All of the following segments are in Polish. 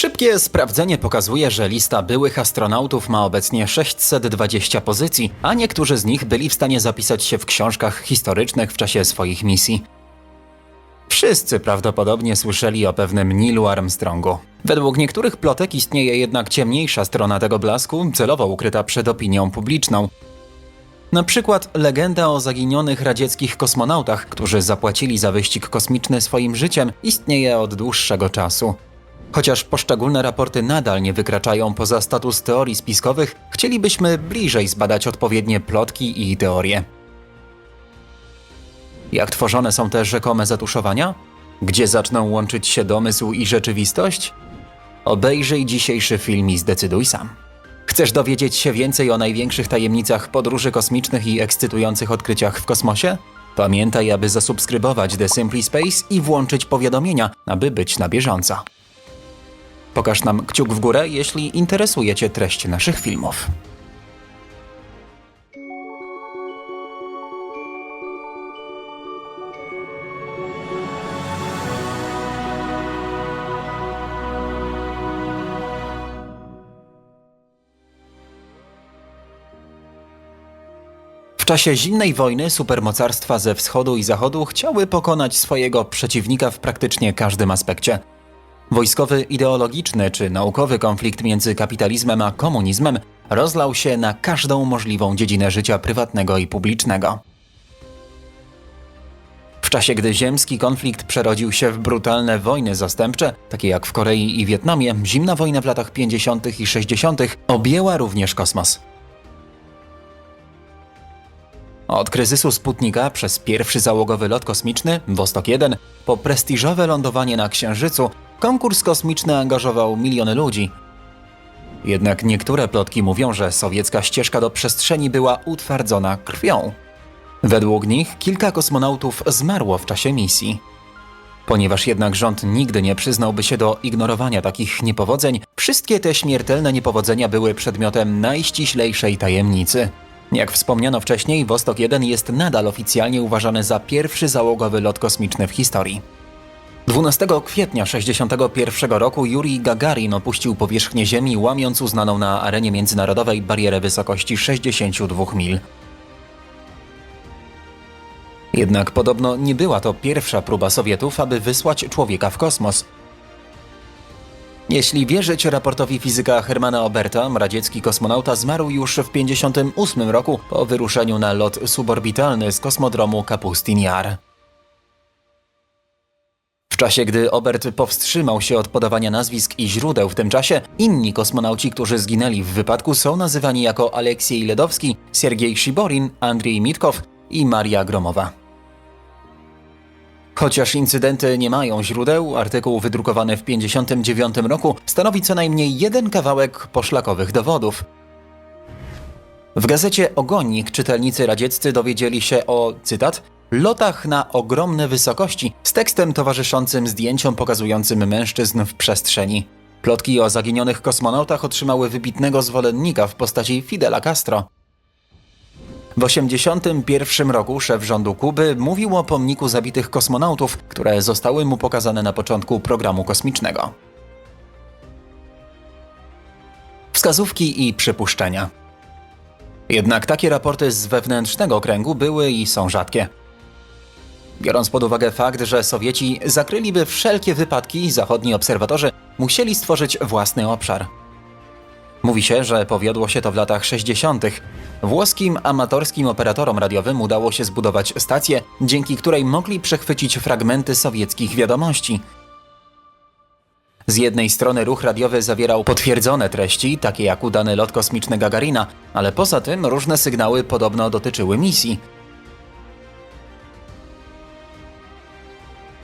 Szybkie sprawdzenie pokazuje, że lista byłych astronautów ma obecnie 620 pozycji, a niektórzy z nich byli w stanie zapisać się w książkach historycznych w czasie swoich misji. Wszyscy prawdopodobnie słyszeli o pewnym Nilu Armstrongu. Według niektórych plotek istnieje jednak ciemniejsza strona tego blasku, celowo ukryta przed opinią publiczną. Na przykład legenda o zaginionych radzieckich kosmonautach, którzy zapłacili za wyścig kosmiczny swoim życiem, istnieje od dłuższego czasu. Chociaż poszczególne raporty nadal nie wykraczają poza status teorii spiskowych, chcielibyśmy bliżej zbadać odpowiednie plotki i teorie. Jak tworzone są te rzekome zatuszowania? Gdzie zaczną łączyć się domysł i rzeczywistość? Obejrzyj dzisiejszy film i zdecyduj sam. Chcesz dowiedzieć się więcej o największych tajemnicach podróży kosmicznych i ekscytujących odkryciach w kosmosie? Pamiętaj, aby zasubskrybować The Simply Space i włączyć powiadomienia, aby być na bieżąco. Pokaż nam kciuk w górę, jeśli interesuje Cię treść naszych filmów. W czasie zimnej wojny supermocarstwa ze wschodu i zachodu chciały pokonać swojego przeciwnika w praktycznie każdym aspekcie. Wojskowy, ideologiczny czy naukowy konflikt między kapitalizmem a komunizmem rozlał się na każdą możliwą dziedzinę życia prywatnego i publicznego. W czasie, gdy ziemski konflikt przerodził się w brutalne wojny zastępcze, takie jak w Korei i Wietnamie, zimna wojna w latach 50. i 60. objęła również kosmos. Od kryzysu Sputnika przez pierwszy załogowy lot kosmiczny Wostok 1 po prestiżowe lądowanie na Księżycu konkurs kosmiczny angażował miliony ludzi. Jednak niektóre plotki mówią, że sowiecka ścieżka do przestrzeni była utwardzona krwią. Według nich kilka kosmonautów zmarło w czasie misji. Ponieważ jednak rząd nigdy nie przyznałby się do ignorowania takich niepowodzeń, wszystkie te śmiertelne niepowodzenia były przedmiotem najściślejszej tajemnicy. Jak wspomniano wcześniej, Wostok 1 jest nadal oficjalnie uważany za pierwszy załogowy lot kosmiczny w historii. 12 kwietnia 1961 roku Jurij Gagarin opuścił powierzchnię Ziemi, łamiąc uznaną na arenie międzynarodowej barierę wysokości 62 mil. Jednak podobno nie była to pierwsza próba Sowietów, aby wysłać człowieka w kosmos. Jeśli wierzyć raportowi fizyka Hermana Oberta, radziecki kosmonauta zmarł już w 1958 roku po wyruszeniu na lot suborbitalny z kosmodromu Kapustin Jar. Czasie, gdy Obert powstrzymał się od podawania nazwisk i źródeł w tym czasie, inni kosmonauci, którzy zginęli w wypadku, są nazywani jako Aleksiej Ledowski, Siergiej Szyborin, Andrzej Mitkow i Maria Gromowa. Chociaż incydenty nie mają źródeł, artykuł wydrukowany w 1959 roku stanowi co najmniej jeden kawałek poszlakowych dowodów. W gazecie Ogonnik czytelnicy radzieccy dowiedzieli się o, cytat, lotach na ogromne wysokości z tekstem towarzyszącym zdjęciom pokazującym mężczyzn w przestrzeni. Plotki o zaginionych kosmonautach otrzymały wybitnego zwolennika w postaci Fidela Castro. W 1981 roku szef rządu Kuby mówił o pomniku zabitych kosmonautów, które zostały mu pokazane na początku programu kosmicznego. Wskazówki i przypuszczenia. Jednak takie raporty z wewnętrznego kręgu były i są rzadkie. Biorąc pod uwagę fakt, że Sowieci zakryliby wszelkie wypadki, zachodni obserwatorzy musieli stworzyć własny obszar. Mówi się, że powiodło się to w latach 60. Włoskim amatorskim operatorom radiowym udało się zbudować stację, dzięki której mogli przechwycić fragmenty sowieckich wiadomości. Z jednej strony ruch radiowy zawierał potwierdzone treści, takie jak udany lot kosmiczny Gagarina, ale poza tym różne sygnały podobno dotyczyły misji.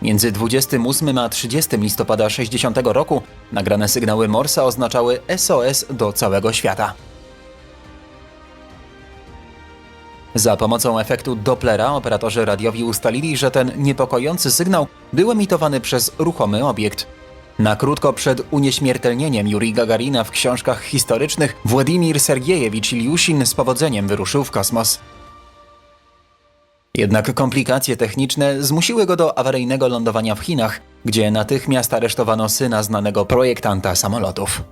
Między 28 a 30 listopada 60 roku nagrane sygnały Morsa oznaczały SOS do całego świata. Za pomocą efektu Dopplera operatorzy radiowi ustalili, że ten niepokojący sygnał był emitowany przez ruchomy obiekt. Na krótko przed unieśmiertelnieniem Juri Gagarina w książkach historycznych Władimir Sergiejewicz Iliusin z powodzeniem wyruszył w kosmos. Jednak komplikacje techniczne zmusiły go do awaryjnego lądowania w Chinach, gdzie natychmiast aresztowano syna znanego projektanta samolotów.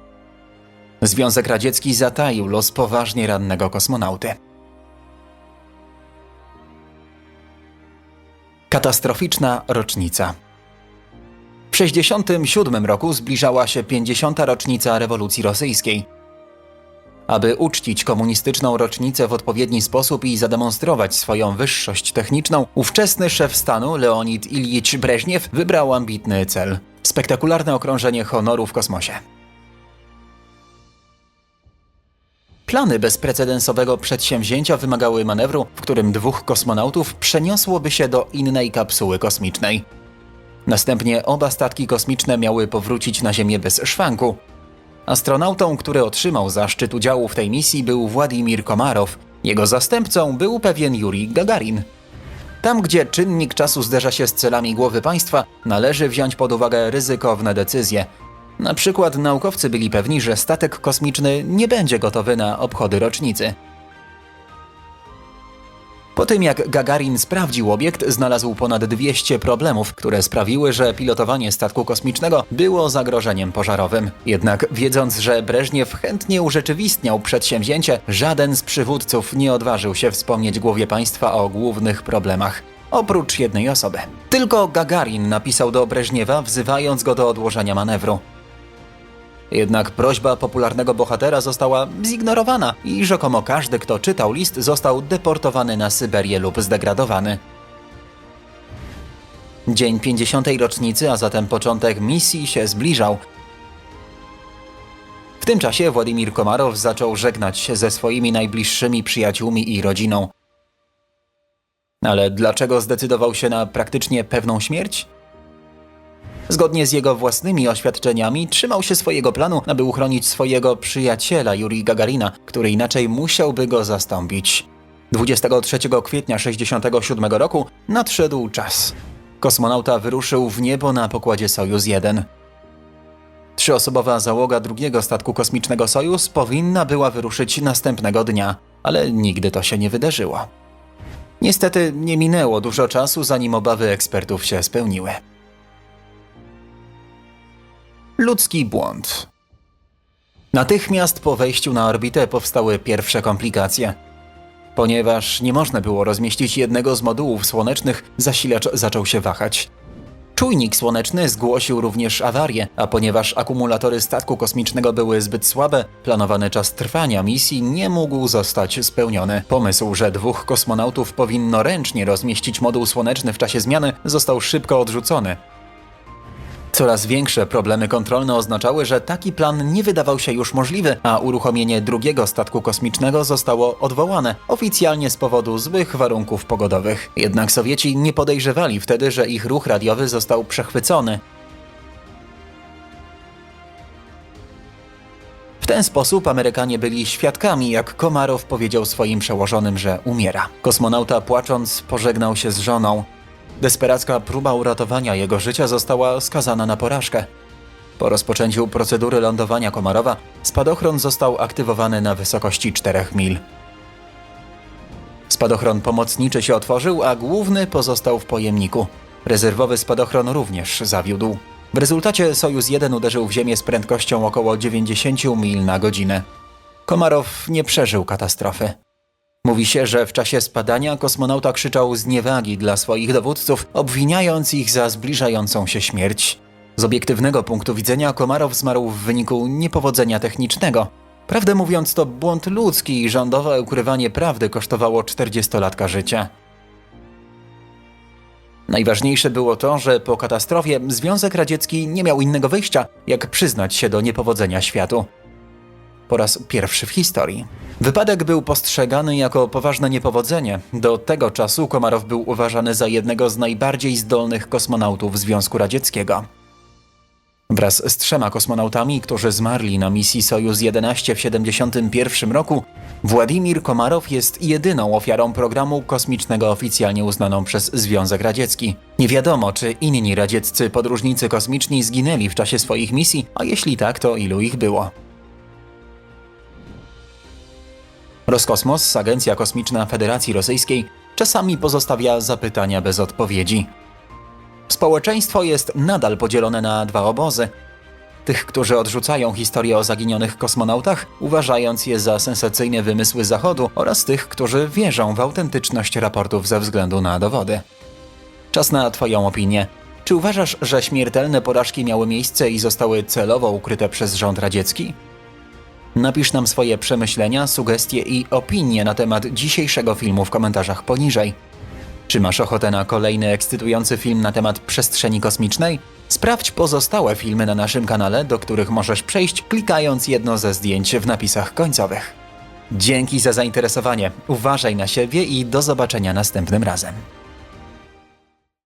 Związek Radziecki zataił los poważnie rannego kosmonauty. Katastroficzna rocznica. W 1967 roku zbliżała się 50. rocznica rewolucji rosyjskiej. Aby uczcić komunistyczną rocznicę w odpowiedni sposób i zademonstrować swoją wyższość techniczną, ówczesny szef stanu Leonid Iljicz Breżniew wybrał ambitny cel spektakularne okrążenie honoru w kosmosie. Plany bezprecedensowego przedsięwzięcia wymagały manewru, w którym dwóch kosmonautów przeniosłoby się do innej kapsuły kosmicznej. Następnie oba statki kosmiczne miały powrócić na Ziemię bez szwanku. Astronautą, który otrzymał zaszczyt udziału w tej misji był Władimir Komarow. Jego zastępcą był pewien Juri Gagarin. Tam, gdzie czynnik czasu zderza się z celami głowy państwa, należy wziąć pod uwagę ryzykowne decyzje. Na przykład naukowcy byli pewni, że statek kosmiczny nie będzie gotowy na obchody rocznicy. Po tym jak Gagarin sprawdził obiekt, znalazł ponad 200 problemów, które sprawiły, że pilotowanie statku kosmicznego było zagrożeniem pożarowym. Jednak wiedząc, że Breżniew chętnie urzeczywistniał przedsięwzięcie, żaden z przywódców nie odważył się wspomnieć głowie państwa o głównych problemach. Oprócz jednej osoby. Tylko Gagarin napisał do Breżniewa, wzywając go do odłożenia manewru. Jednak prośba popularnego bohatera została zignorowana i rzekomo każdy, kto czytał list, został deportowany na Syberię lub zdegradowany. Dzień 50. rocznicy, a zatem początek misji się zbliżał. W tym czasie Władimir Komarow zaczął żegnać się ze swoimi najbliższymi przyjaciółmi i rodziną. Ale dlaczego zdecydował się na praktycznie pewną śmierć? Zgodnie z jego własnymi oświadczeniami, trzymał się swojego planu, aby uchronić swojego przyjaciela Juri Gagarina, który inaczej musiałby go zastąpić. 23 kwietnia 1967 roku nadszedł czas. Kosmonauta wyruszył w niebo na pokładzie Sojuz 1. Trzyosobowa załoga drugiego statku kosmicznego Sojus powinna była wyruszyć następnego dnia, ale nigdy to się nie wydarzyło. Niestety nie minęło dużo czasu, zanim obawy ekspertów się spełniły. Ludzki błąd. Natychmiast po wejściu na orbitę powstały pierwsze komplikacje. Ponieważ nie można było rozmieścić jednego z modułów słonecznych, zasilacz zaczął się wahać. Czujnik słoneczny zgłosił również awarię, a ponieważ akumulatory statku kosmicznego były zbyt słabe, planowany czas trwania misji nie mógł zostać spełniony. Pomysł, że dwóch kosmonautów powinno ręcznie rozmieścić moduł słoneczny w czasie zmiany, został szybko odrzucony. Coraz większe problemy kontrolne oznaczały, że taki plan nie wydawał się już możliwy, a uruchomienie drugiego statku kosmicznego zostało odwołane, oficjalnie z powodu złych warunków pogodowych. Jednak Sowieci nie podejrzewali wtedy, że ich ruch radiowy został przechwycony. W ten sposób Amerykanie byli świadkami, jak Komarow powiedział swoim przełożonym, że umiera. Kosmonauta płacząc pożegnał się z żoną. Desperacka próba uratowania jego życia została skazana na porażkę. Po rozpoczęciu procedury lądowania Komarowa, spadochron został aktywowany na wysokości 4 mil. Spadochron pomocniczy się otworzył, a główny pozostał w pojemniku. Rezerwowy spadochron również zawiódł. W rezultacie Sojus 1 uderzył w Ziemię z prędkością około 90 mil na godzinę. Komarow nie przeżył katastrofy. Mówi się, że w czasie spadania kosmonauta krzyczał z niewagi dla swoich dowódców, obwiniając ich za zbliżającą się śmierć. Z obiektywnego punktu widzenia Komarow zmarł w wyniku niepowodzenia technicznego. Prawdę mówiąc, to błąd ludzki i rządowe ukrywanie prawdy kosztowało 40-latka życia. Najważniejsze było to, że po katastrofie Związek Radziecki nie miał innego wyjścia, jak przyznać się do niepowodzenia światu. Po raz pierwszy w historii. Wypadek był postrzegany jako poważne niepowodzenie. Do tego czasu Komarow był uważany za jednego z najbardziej zdolnych kosmonautów Związku Radzieckiego. Wraz z trzema kosmonautami, którzy zmarli na misji Sojuz 11 w 1971 roku, Władimir Komarow jest jedyną ofiarą programu kosmicznego oficjalnie uznaną przez Związek Radziecki. Nie wiadomo, czy inni radzieccy podróżnicy kosmiczni zginęli w czasie swoich misji, a jeśli tak, to ilu ich było. Roskosmos, agencja kosmiczna Federacji Rosyjskiej, czasami pozostawia zapytania bez odpowiedzi. Społeczeństwo jest nadal podzielone na dwa obozy. Tych, którzy odrzucają historię o zaginionych kosmonautach, uważając je za sensacyjne wymysły Zachodu, oraz tych, którzy wierzą w autentyczność raportów ze względu na dowody. Czas na Twoją opinię. Czy uważasz, że śmiertelne porażki miały miejsce i zostały celowo ukryte przez rząd radziecki? Napisz nam swoje przemyślenia, sugestie i opinie na temat dzisiejszego filmu w komentarzach poniżej. Czy masz ochotę na kolejny ekscytujący film na temat przestrzeni kosmicznej? Sprawdź pozostałe filmy na naszym kanale, do których możesz przejść klikając jedno ze zdjęć w napisach końcowych. Dzięki za zainteresowanie, uważaj na siebie i do zobaczenia następnym razem.